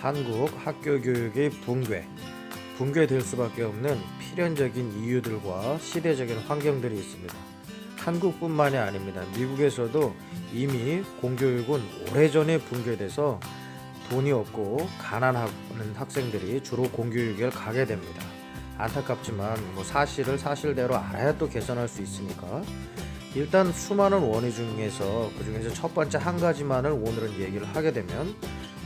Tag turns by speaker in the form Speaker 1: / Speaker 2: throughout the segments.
Speaker 1: 한국 학교 교육의 붕괴, 붕괴될 수밖에 없는 필연적인 이유들과 시대적인 환경들이 있습니다. 한국뿐만이 아닙니다. 미국에서도 이미 공교육은 오래전에 붕괴돼서 돈이 없고 가난한 학생들이 주로 공교육에 가게 됩니다. 안타깝지만 뭐 사실을 사실대로 알아야 또 개선할 수 있으니까 일단 수많은 원인 중에서 그 중에서 첫 번째 한 가지만을 오늘은 얘기를 하게 되면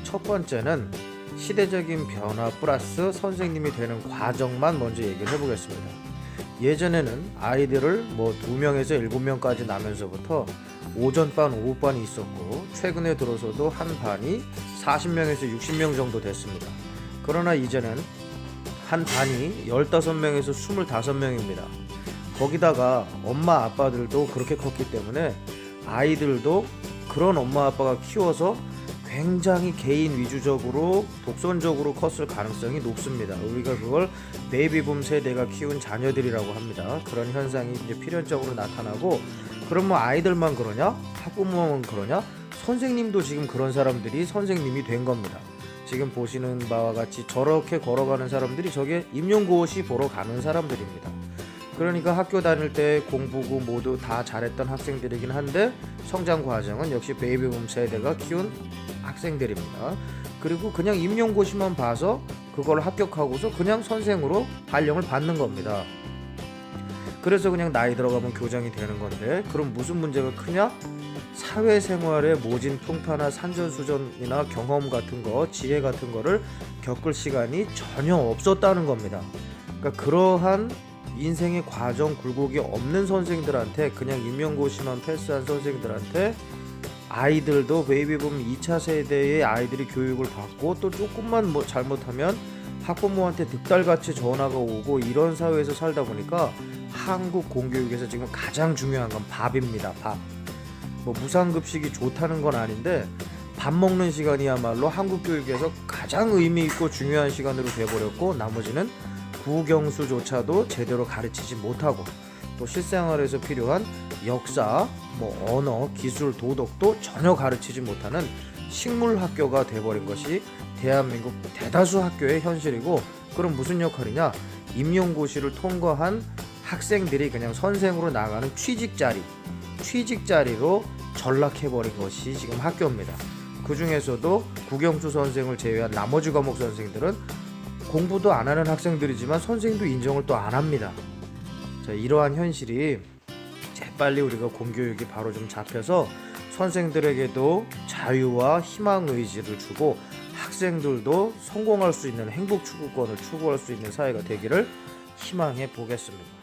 Speaker 1: 첫 번째는 시대적인 변화 플러스 선생님이 되는 과정만 먼저 얘기를 해보겠습니다. 예전에는 아이들을 뭐두 명에서 일곱 명까지 나면서부터 오전반, 오후반이 있었고 최근에 들어서도 한 반이 40명에서 60명 정도 됐습니다. 그러나 이제는 한 반이 15명에서 25명입니다. 거기다가 엄마 아빠들도 그렇게 컸기 때문에 아이들도 그런 엄마 아빠가 키워서 굉장히 개인 위주적으로 독선적으로 컸을 가능성이 높습니다. 우리가 그걸 베이비붐 세대가 키운 자녀들이라고 합니다. 그런 현상이 이제 필연적으로 나타나고 그럼 뭐 아이들만 그러냐? 학부모만 그러냐? 선생님도 지금 그런 사람들이 선생님이 된 겁니다. 지금 보시는 바와 같이 저렇게 걸어가는 사람들이 저게 임용고시 보러 가는 사람들입니다. 그러니까 학교 다닐 때 공부고 모두 다 잘했던 학생들이긴 한데 성장 과정은 역시 베이비붐 세대가 키운 학생들입니다. 그리고 그냥 임용고시만 봐서 그걸 합격하고서 그냥 선생으로 발령을 받는 겁니다. 그래서 그냥 나이 들어가면 교장이 되는 건데 그럼 무슨 문제가 크냐? 사회생활의 모진 풍파나 산전수전이나 경험 같은 거, 지혜 같은 거를 겪을 시간이 전혀 없었다는 겁니다. 그러니까 그러한 인생의 과정 굴곡이 없는 선생들한테 그냥 임용고시만 패스한 선생들한테 아이들도 베이비붐 2차 세대의 아이들이 교육을 받고 또 조금만 뭐 잘못하면 학부모한테 득달같이 전화가 오고 이런 사회에서 살다 보니까 한국 공교육에서 지금 가장 중요한 건 밥입니다. 밥. 뭐 무상급식이 좋다는 건 아닌데 밥 먹는 시간이야말로 한국 교육에서 가장 의미 있고 중요한 시간으로 돼버렸고 나머지는 국영수조차도 제대로 가르치지 못하고 또 실생활에서 필요한 역사, 뭐 언어, 기술, 도덕도 전혀 가르치지 못하는 식물 학교가 돼버린 것이 대한민국 대다수 학교의 현실이고 그럼 무슨 역할이냐? 임용고시를 통과한 학생들이 그냥 선생으로 나가는 취직 자리, 취직 자리로 전락해버린 것이 지금 학교입니다. 그 중에서도 국영수 선생을 제외한 나머지 과목 선생들은 공부도 안 하는 학생들이지만 선생도 인정을 또 안 합니다. 자, 이러한 현실이 재빨리 우리가 공교육이 바로 좀 잡혀서 선생들에게도 자유와 희망 의지를 주고 학생들도 성공할 수 있는 행복 추구권을 추구할 수 있는 사회가 되기를 희망해 보겠습니다.